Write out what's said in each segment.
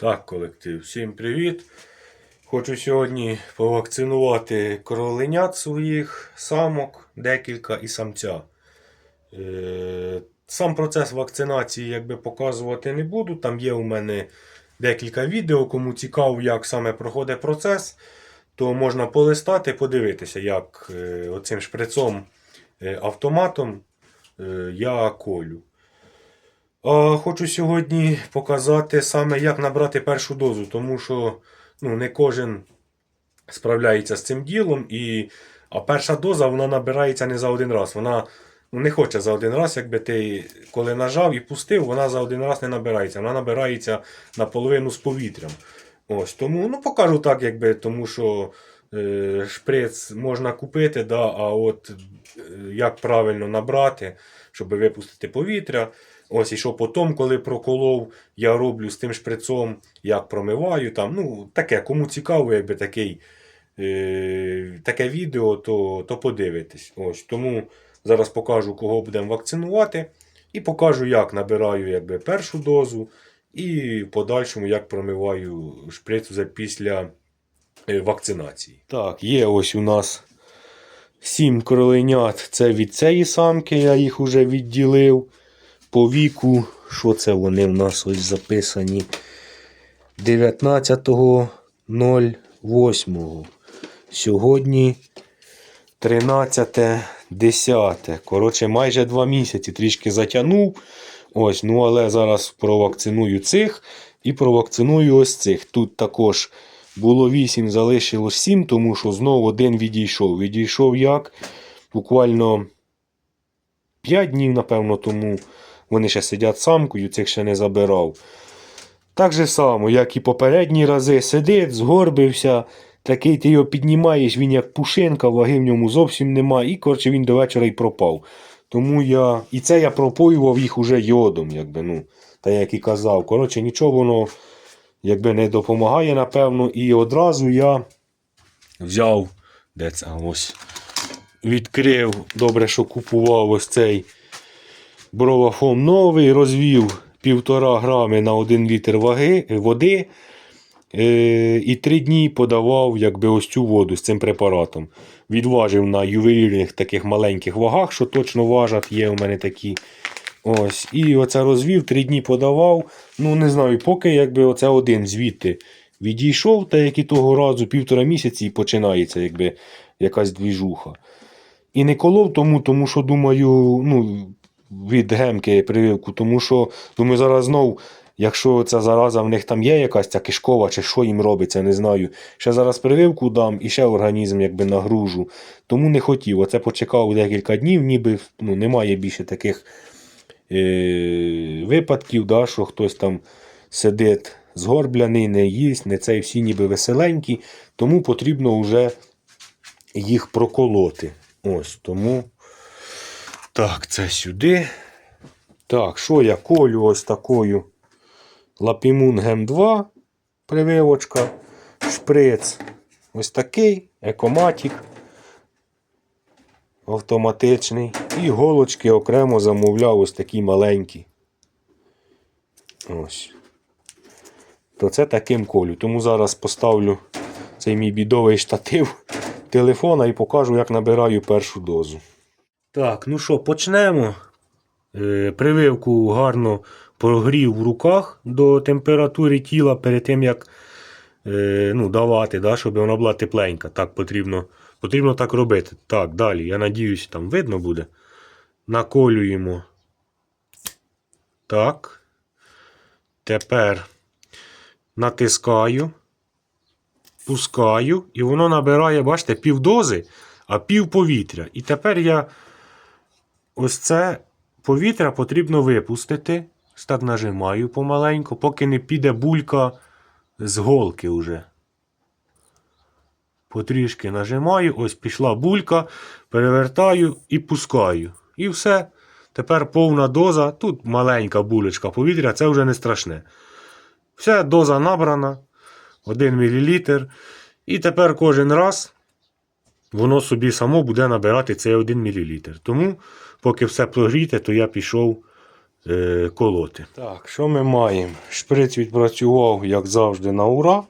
Так, колектив, всім привіт. Хочу сьогодні повакцинувати кроленят своїх, самок, декілька і самця. Е, Сам процес вакцинації якби показувати не буду. Там є у мене декілька відео. Кому цікаво, як саме проходить процес, то можна полистати, подивитися, як е, оцим шприцом е, автоматом я колю. Хочу сьогодні показати саме, як набрати першу дозу, тому що ну, не кожен справляється з цим ділом. І... А перша доза вона набирається не за один раз. Вона ну, не хоче за один раз, якби ти коли нажав і пустив, вона за один раз не набирається. Вона набирається наполовину з повітрям. Ось тому ну, покажу так, якби, тому що е, шприц можна купити, да, а от е, як правильно набрати, щоб випустити повітря. Ось і що потім, коли проколов, я роблю з тим шприцом, як промиваю. там, ну, Таке, кому цікаво, якби такий, е, таке відео, то, то подивитесь. Ось, Тому зараз покажу, кого будемо вакцинувати. І покажу, як набираю якби, першу дозу. І в подальшому, як промиваю шприц вже після е, вакцинації. Так, є ось у нас сім кроленят. Це від цієї самки, я їх вже відділив. По віку, що це вони в нас ось записані? 19.08. Сьогодні 13.10. Коротше, майже 2 місяці трішки затягнув. Ось, ну але зараз провакциную цих і провакциную ось цих. Тут також було 8, залишилось 7, тому що знову один відійшов. Відійшов як? Буквально 5 днів, напевно, тому вони ще сидять самкою, цих ще не забирав. Так же само, як і попередні рази, сидить, згорбився. Такий ти його піднімаєш, він як пушинка, ваги в ньому зовсім нема. І коротше, він до вечора і пропав. Тому я. І це я пропоював їх уже йодом, якби, ну, та як і казав. Коротше, нічого воно якби не допомагає, напевно. І одразу я взяв. Де це? Ось. Відкрив. Добре, що купував ось цей бровафом новий, розвів 1,5 грами на 1 літр ваги, води. Е, і три дні подавав якби, ось цю воду з цим препаратом. Відважив на ювелірних таких маленьких вагах, що точно важать, є у мене такі. Ось. І оце розвів, три дні подавав. Ну, не знаю, поки якби оце один звідти відійшов, та як і того разу півтора місяці і починається якби, якась двіжуха. І не колов тому, тому що думаю, ну, від гемки прививку, тому що думаю, зараз знов, якщо ця зараза в них там є якась ця кишкова, чи що їм робиться, не знаю. Ще зараз прививку дам і ще організм якби нагружу. Тому не хотів. Оце почекав декілька днів, ніби ну, немає більше таких е- випадків, да, що хтось там сидить згорбляний, не їсть, не цей всі ніби веселенькі, тому потрібно вже їх проколоти. Ось тому. Так, це сюди. Так, що я колю ось такою Лапімун Гем 2 прививочка, шприц ось такий, екоматік автоматичний. І голочки окремо замовляв ось такі маленькі. Ось. То це таким колю. Тому зараз поставлю цей мій бідовий штатив телефона і покажу, як набираю першу дозу. Так, ну що, почнемо. Е, прививку гарно прогрів в руках до температури тіла перед тим, як е, ну, давати, да, щоб вона була тепленька. Так потрібно потрібно так робити. Так, далі. Я надіюсь, там видно буде. Наколюємо. Так. Тепер натискаю, пускаю, і воно набирає, бачите, півдози, а пів повітря. І тепер я ось це повітря потрібно випустити. Так нажимаю помаленьку, поки не піде булька з голки вже. Потрішки нажимаю, ось пішла булька, перевертаю і пускаю. І все. Тепер повна доза. Тут маленька булечка повітря, це вже не страшне. Все, доза набрана. 1 мл. І тепер кожен раз воно собі само буде набирати цей 1 мл. Тому, поки все прогріте, то я пішов е, колоти. Так, що ми маємо? Шприц відпрацював, як завжди, на ура.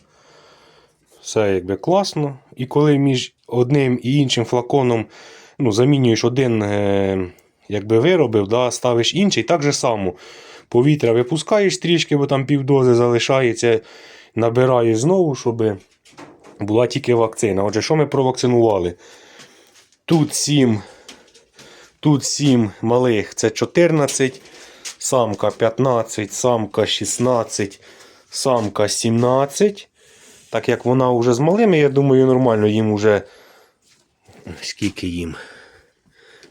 Все якби класно. І коли між одним і іншим флаконом ну, замінюєш один, е, якби виробив, да, ставиш інший, так же само. Повітря випускаєш трішки, бо там півдози залишається, набираєш знову, щоб була тільки вакцина. Отже, що ми провакцинували? Тут 7, тут 7 малих це 14, самка 15, самка 16, самка 17. Так як вона вже з малими, я думаю, нормально їм вже. Скільки їм?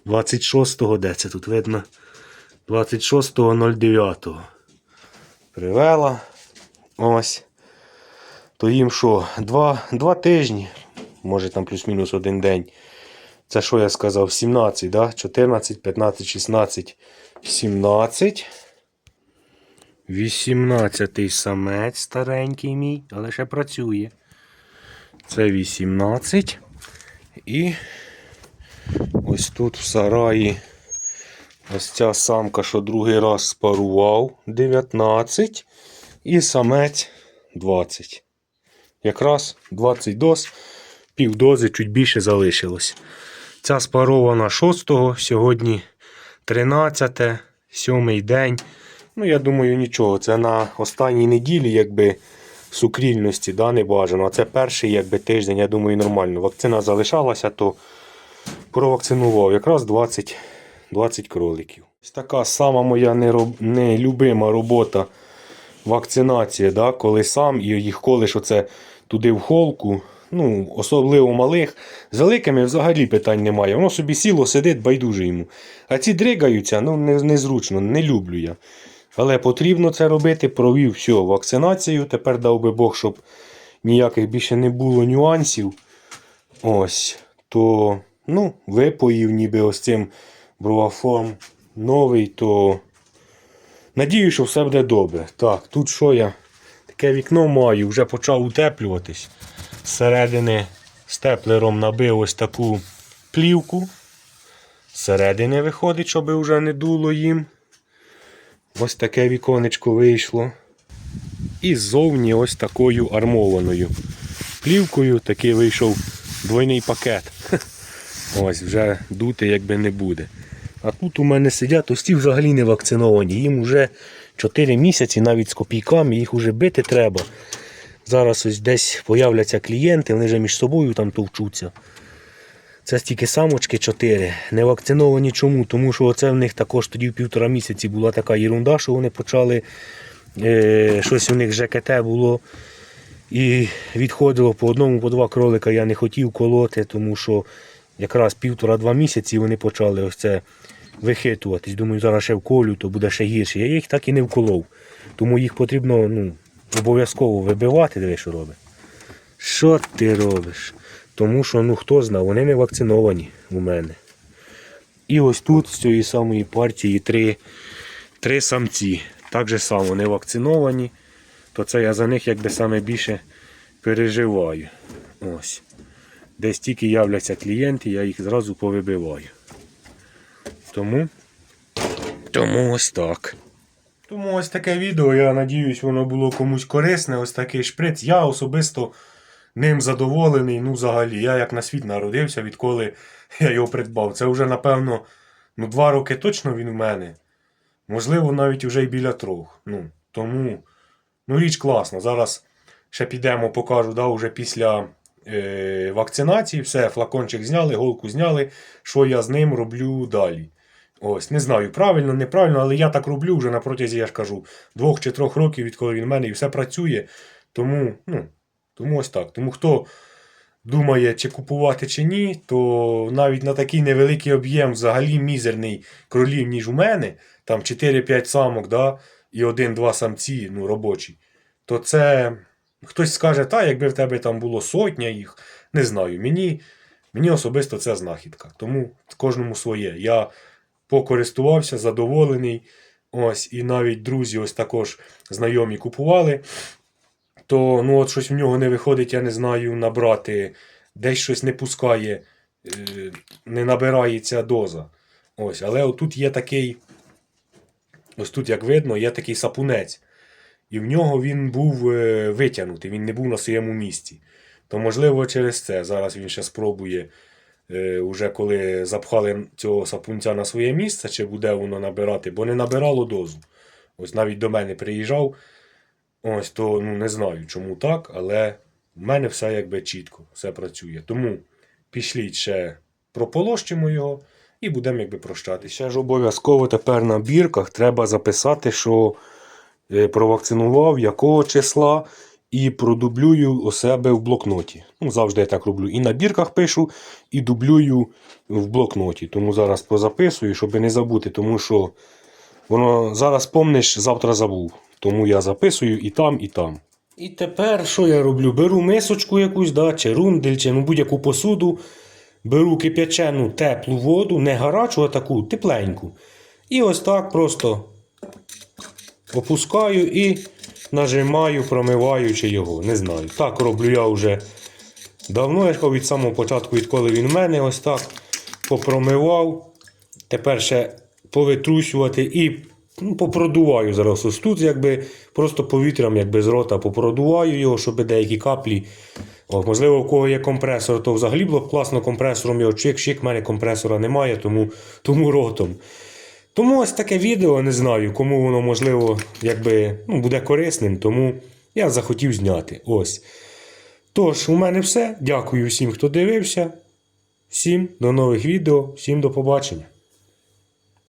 26-го, де це тут видно? 26.09. Привела. Ось. То їм що? Два, два тижні, може там плюс-мінус один день. Це що я сказав? 17, да? 14, 15, 16, 17. 18 самець старенький мій, але ще працює. Це 18. І ось тут в сараї ось ця самка, що другий раз спарував 19. І самець 20. Якраз 20 доз, пів дози чуть більше залишилось. Ця спарована 6, го сьогодні 13, сьомий день. Ну, я думаю, нічого. Це на останній неділі, якби сукрільності, да, не бажано. А це перший якби, тиждень, я думаю, нормально. Вакцина залишалася, то провакцинував якраз 20, 20 кроликів. Ось така сама моя нелюбима робота вакцинація, да, коли сам і їх колиш оце туди в холку. Ну, особливо малих. З великими взагалі питань немає. Воно собі сіло, сидить, байдуже йому. А ці дригаються, ну незручно, не люблю я. Але потрібно це робити. Провів все, вакцинацію. Тепер дав би Бог, щоб ніяких більше не було нюансів. Ось. То, ну, випоїв ніби ось цим бровафом новий, то. Надію, що все буде добре. Так, тут що я? Таке вікно маю, вже почав утеплюватись. Зсередини степлером набив ось таку плівку. Зсередини виходить, щоб вже не дуло їм. Ось таке віконечко вийшло. І ззовні ось такою армованою плівкою такий вийшов двойний пакет. Ось вже дути якби не буде. А тут у мене сидять ості взагалі не вакциновані. Їм вже 4 місяці, навіть з копійками, їх вже бити треба. Зараз ось десь появляться клієнти, вони вже між собою там товчуться. Це стільки самочки 4. Не вакциновані чому? Тому що оце в них також тоді в півтора місяці була така єрунда, що вони почали. Е, щось у них ЖКТ було. І відходило по одному, по два кролика я не хотів колоти, тому що якраз півтора-два місяці вони почали ось це вихитуватись. Думаю, зараз ще вколю, то буде ще гірше. Я їх так і не вколов. Тому їх потрібно ну, обов'язково вибивати, диви, що робить. Що ти робиш? Тому що, ну хто знає, вони не вакциновані у мене. І ось тут з цієї самої партії три, три самці. Так же само не вакциновані, то це я за них якби саме більше переживаю. Ось. Десь тільки являться клієнти, я їх зразу повибиваю. Тому, тому ось так. Тому ось таке відео, я надіюсь, воно було комусь корисне. Ось такий шприц. Я особисто ним задоволений. Ну, взагалі, я як на світ народився, відколи я його придбав. Це вже, напевно, ну, два роки точно він у мене. Можливо, навіть вже й біля трьох. Ну, тому, ну, річ класна. Зараз ще підемо, покажу, да, вже після е, вакцинації. Все, флакончик зняли, голку зняли. Що я з ним роблю далі. Ось, не знаю, правильно, неправильно, але я так роблю вже на протязі, я ж кажу, двох чи трьох років, відколи він в мене і все працює. Тому, ну, тому ось так. Тому хто думає, чи купувати, чи ні, то навіть на такий невеликий об'єм, взагалі мізерний кролів, ніж у мене, там 4-5 самок, да, і один-два самці, ну, робочі, то це хтось скаже, та, якби в тебе там було сотня їх, не знаю. Мені, мені особисто це знахідка. Тому кожному своє. Я покористувався, задоволений. Ось, і навіть друзі, ось також знайомі купували. То ну, от щось в нього не виходить, я не знаю, набрати, десь щось не пускає, е, не набирається доза. Ось, але отут є такий ось тут, як видно, є такий сапунець. І в нього він був е, витягнутий, він не був на своєму місці. То, можливо, через це. Зараз він ще спробує, уже коли запхали цього сапунця на своє місце, чи буде воно набирати, бо не набирало дозу. Ось навіть до мене приїжджав. Ось то ну, не знаю, чому так, але в мене все якби чітко, все працює. Тому пішліть ще прополощимо його і будемо якби прощатися. Ще ж обов'язково тепер на бірках треба записати, що е, провакцинував, якого числа, і продублюю у себе в блокноті. Ну, завжди я так роблю. І на бірках пишу, і дублюю в блокноті. Тому зараз позаписую, щоб не забути, тому що воно зараз помниш, завтра забув. Тому я записую і там, і там. І тепер що я роблю? Беру мисочку якусь, да, чи рундель, чи ну, будь-яку посуду. Беру кип'ячену теплу воду, не гарячу, а таку тепленьку. І ось так просто опускаю і нажимаю, промиваючи його. Не знаю. Так роблю я вже давно, я від самого початку, відколи він в мене ось так попромивав. Тепер ще повитрусювати і ну, попродуваю зараз ось тут, якби просто повітрям якби з рота попродуваю його, щоб деякі каплі. О, можливо, у кого є компресор, то взагалі було б класно компресором його чик-чик, в мене компресора немає, тому, тому ротом. Тому ось таке відео, не знаю, кому воно можливо якби, ну, буде корисним, тому я захотів зняти. Ось. Тож, у мене все. Дякую всім, хто дивився. Всім до нових відео, всім до побачення.